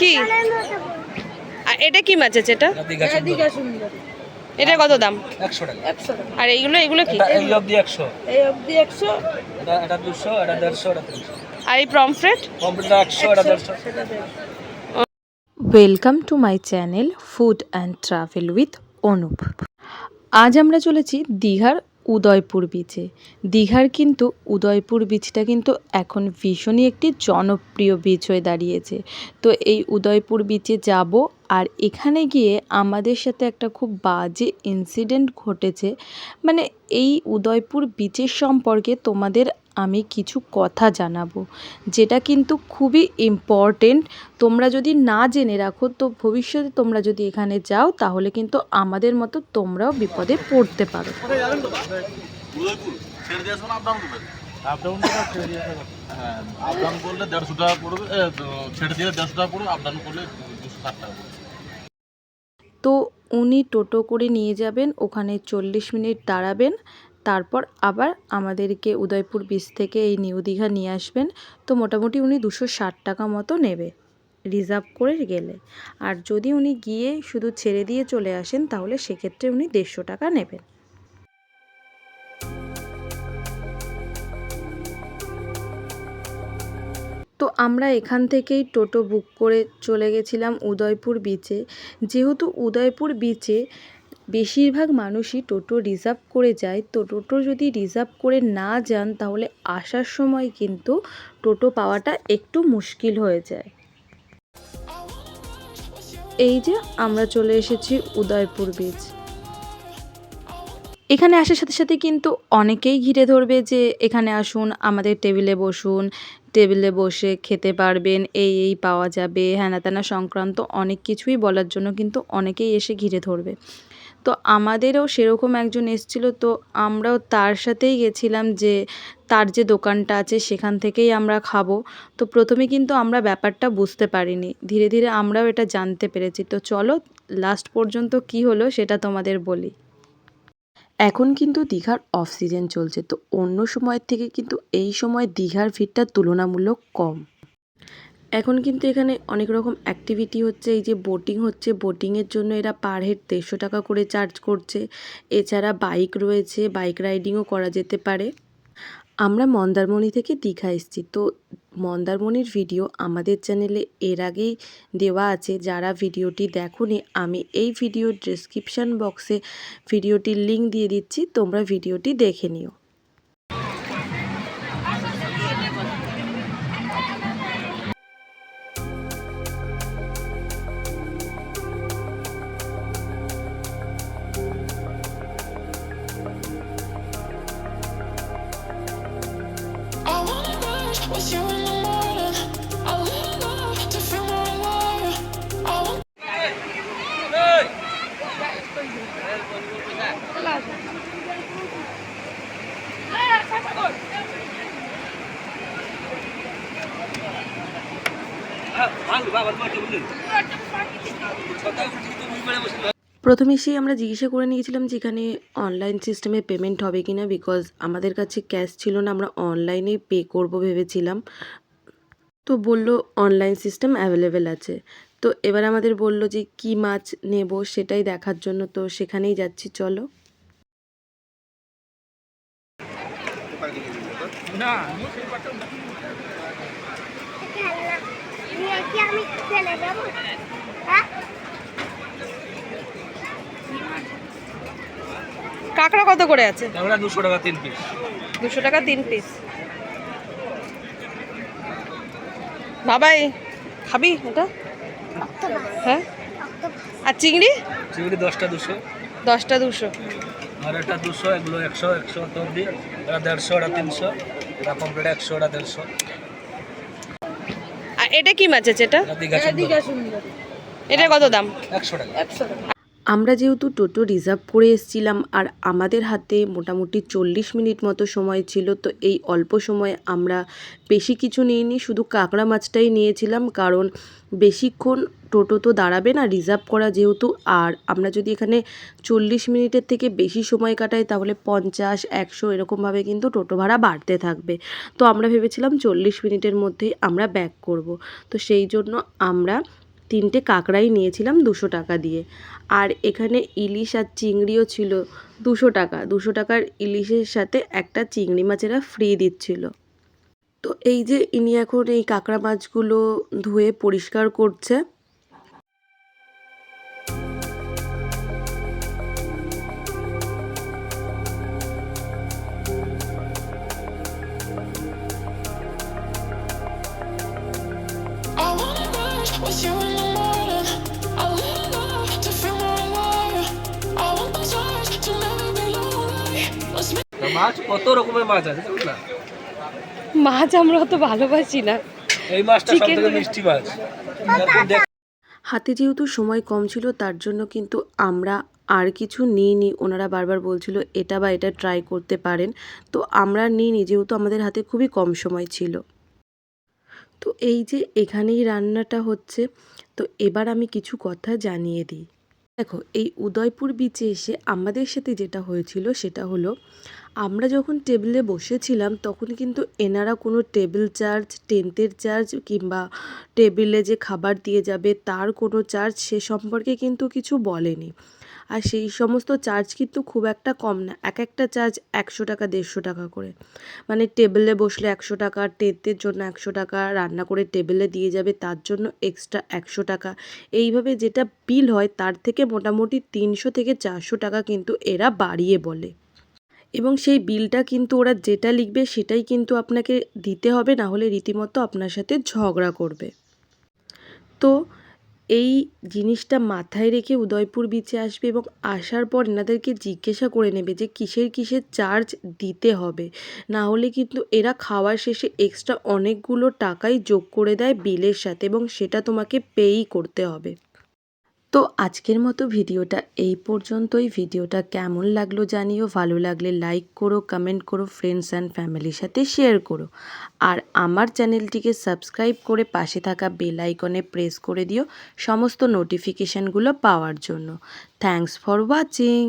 কি? আর এটা কি মাছ আছে এটা? এটা দীঘা সুন্দর এটা কত দাম? একশো টাকা আর এইগুলো এগুলো কি? এই অবধি একশো। এই অবধি একশো। এটা এটা দুশো এটা দেড়শো এটা তিনশো। আর এই প্রমফ্রেট কমপ্লিটটা একশো এটা দেড়শো। Welcome to my channel food and travel with Anup আজ আমরা চলেছি দীঘার উদয়পুর বিচে দীঘার কিন্তু উদয়পুর বিচটা কিন্তু এখন ভীষণই একটি জনপ্রিয় বিচ হয়ে দাঁড়িয়েছে। তো এই উদয়পুর বিচে যাব আর এখানে গিয়ে আমাদের সাথে একটা খুব বাজে ইনসিডেন্ট ঘটেছে। মানে এই উদয়পুর বিচের সম্পর্কে তোমাদের আমি কিছু কথা জানাব যেটা কিন্তু খুবই ইম্পর্টেন্ট তোমরা যদি না জেনে রাখো তো ভবিষ্যতে তোমরা যদি এখানে যাও তাহলে কিন্তু আমাদের মতো তোমরাও বিপদে পড়তে পারো। আপ ডাউন হ্যাঁ আপ ডাউন করলে দেড়শো টাকা পড়বে ছেড়ে দিয়ে দেড়শো টাকা পড়বে আপ ডাউন করলে দুশো ষাট টাকা পড়বে তো উনি টোটো করে নিয়ে যাবেন ওখানে চল্লিশ মিনিট দাঁড়াবেন। তারপর আবার আমাদেরকে উদয়পুর বিচ থেকে এই নিউ দীঘা নিয়ে আসবেন। তো মোটামুটি উনি দুশো ষাট টাকা মতো নেবে রিজার্ভ করে গেলে। আর যদি উনি গিয়ে শুধু ছেড়ে দিয়ে চলে আসেন, তাহলে সেক্ষেত্রে উনি দেড়শো টাকা নেবেন। তো আমরা এখান থেকেই টোটো বুক করে চলে গেছিলাম উদয়পুর বিচে যেহেতু উদয়পুর বিচে বেশিরভাগ মানুষই টোটো রিজার্ভ করে যায়। তো টোটো যদি রিজার্ভ করে না যান, তাহলে আসার সময় কিন্তু টোটো পাওয়াটা একটু মুশকিল হয়ে যায়। এই যে আমরা চলে এসেছি উদয়পুর বিচ এখানে আসার সাথে সাথে কিন্তু অনেকেই ঘিরে ধরবে যে এখানে আসুন, আমাদের টেবিলে বসুন টেবিলে বসে খেতে পারবেন, এই এই পাওয়া যাবে, হ্যানা ত্যানা সংক্রান্ত অনেক কিছুই বলার জন্য কিন্তু অনেকেই এসে ঘিরে ধরবে। তো আমাদেরও সেরকম একজন এসেছিল, তো আমরাও তার সাথেই গেছিলাম যে তার যে দোকানটা আছে সেখান থেকেই আমরা খাব। তো প্রথমে কিন্তু আমরা ব্যাপারটা বুঝতে পারিনি, ধীরে ধীরে আমরাও এটা জানতে পেরেছি। তো চলো লাস্ট পর্যন্ত কি হলো সেটা তোমাদের বলি। এখন কিন্তু দীঘার অফ সিজন চলছে, তো অন্য সময়ের থেকে কিন্তু এই সময় দীঘার ভিড়টা তুলনামূলক কম। এখন কিন্তু এখানে অনেক রকম অ্যাক্টিভিটি হচ্ছে, এই যে বোটিং হচ্ছে। বোটিংয়ের জন্য এরা পার হেড দেড়শো টাকা করে চার্জ করছে। এছাড়া বাইক রয়েছে বাইক রাইডিংও করা যেতে পারে। আমরা মন্দারমণি থেকে দীঘা এসেছি। তো মন্দারমণির ভিডিও আমাদের চ্যানেলে এর আগেই দেওয়া আছে। যারা ভিডিওটি দেখোনি, আমি এই ভিডিওর ডেসক্রিপশান বক্সে ভিডিওটির লিঙ্ক দিয়ে দিচ্ছি। তোমরা ভিডিওটি দেখে নিও। Wanna go with you in the প্রথমে এসেই আমরা জিজ্ঞাসা করে নিয়েছিলাম যে এখানে অনলাইন সিস্টেমে পেমেন্ট হবে কি না বিকজ আমাদের কাছে ক্যাশ ছিল না আমরা অনলাইনেই পে করব ভেবেছিলাম। তো বলল অনলাইন সিস্টেম অ্যাভেলেবেল আছে। তো এবার আমাদের বলল যে কি মাছ নেব সেটাই দেখার জন্য তো সেখানেই যাচ্ছি চলো। নিয়ে কি আমি চলে যাব হ্যাঁ কাঁকড়া কত করে আছে? আমরা দুশো টাকা তিন পিস দুশো টাকা তিন পিস বাবাই খাবি এটা হ্যাঁ? আর চিংড়ি? চিংড়ি দশটা দুশো। দশটা দুশো। আর এটা দুশো এগুলো একশো একশো তো অবধি। এটা দেড়শো এটা তিনশো। এটা কমপ্লিট একশো এটা দেড়শো। আর এটা কি মাছ আছে এটা? এটা দীঘা এটা দীঘা সুন্দর এটা কত দাম? একশো টাকা। একশো টাকা। আমরা যেহেতু টোটো রিজার্ভ করে এসেছিলাম আর আমাদের হাতে মোটামুটি চল্লিশ মিনিট মতো সময় ছিল, তো এই অল্প সময়ে আমরা বেশি কিছু নিইনি, শুধু কাঁকড়া মাছটাই নিয়েছিলাম কারণ বেশিক্ষণ টোটো তো দাঁড়াবে না রিজার্ভ করা যেহেতু, আর আমরা যদি এখানে চল্লিশ মিনিটের থেকে বেশি সময় কাটাই তাহলে পঞ্চাশ, একশো এরকমভাবে কিন্তু টোটো ভাড়া বাড়তে থাকবে। তো আমরা ভেবেছিলাম চল্লিশ মিনিটের মধ্যেই আমরা ব্যাক করব। তো সেই জন্য আমরা তিনটে কাঁকড়াই নিয়েছিলাম দুশো টাকা দিয়ে। আর এখানে ইলিশ আর চিংড়িও ছিল দুশো টাকা। দুশো টাকার ইলিশের সাথে একটা চিংড়ি মাছেরা ফ্রি দিচ্ছিল। তো এই যে ইনি এখন এই কাঁকড়া মাছগুলো ধুয়ে পরিষ্কার করছে মাছ? কত রকমের মাছ আছে না? মাছ আমরা অত ভালোবাসি না। এই মাছটা সব Chicken থেকে গুলো- মিষ্টি মাছ। হাতে যেহেতু সময় কম ছিল তার জন্য কিন্তু আমরা আর কিছু নিইনি। ওনারা বারবার বলছিল এটা বা এটা ট্রাই করতে পারেন। তো আমরা নিইনি যেহেতু আমাদের হাতে খুবই কম সময় ছিল। তো এই যে এখানেই রান্নাটা হচ্ছে তো এবার আমি কিছু কথা জানিয়ে দিই। দেখো এই উদয়পুর বিচে এসে আমাদের সাথে যেটা হয়েছিল সেটা হলো আমরা যখন টেবিলে বসেছিলাম, তখন কিন্তু এনারা কোনো টেবিল চার্জ টেন্টের চার্জ কিংবা টেবিলে যে খাবার দিয়ে যাবে, তার কোনো চার্জ সে সম্পর্কে কিন্তু কিছু বলেনি। আর সেই সমস্ত চার্জ কিন্তু খুব একটা কম না, এক একটা চার্জ একশো টাকা, দেড়শো টাকা করে। মানে টেবিলে বসলে একশো টাকা টেন্টের জন্য একশো টাকা, রান্না করে টেবিলে দিয়ে যাবে, তার জন্য এক্সট্রা একশো টাকা। এইভাবে যেটা বিল হয়, তার থেকে মোটামুটি তিনশো থেকে চারশো টাকা কিন্তু এরা বাড়িয়ে বলে। এবং সেই বিলটা কিন্তু ওরা যেটা লিখবে সেটাই কিন্তু আপনাকে দিতে হবে, না হলে রীতিমতো আপনার সাথে ঝগড়া করবে। তো এই জিনিসটা মাথায় রেখে উদয়পুর বিচে আসবে এবং আসার পর এনাদেরকে জিজ্ঞাসা করে নেবে যে কিসের কিসের চার্জ দিতে হবে। না হলে কিন্তু এরা খাওয়ার শেষে এক্সট্রা অনেকগুলো টাকাই যোগ করে দেয় বিলের সাথে এবং সেটা তোমাকে পেই করতে হবে। তো আজকের মতো ভিডিওটা এই পর্যন্তই। ভিডিওটা কেমন লাগল জানিও, ভালো লাগলে লাইক করো কমেন্ট করো ফ্রেন্ডস অ্যান্ড ফ্যামিলির সাথে শেয়ার করো। আর আমার চ্যানেলটিকে সাবস্ক্রাইব করে পাশে থাকা বেল আইকনে প্রেস করে দিও সমস্ত নোটিফিকেশানগুলো পাওয়ার জন্য। Thanks for watching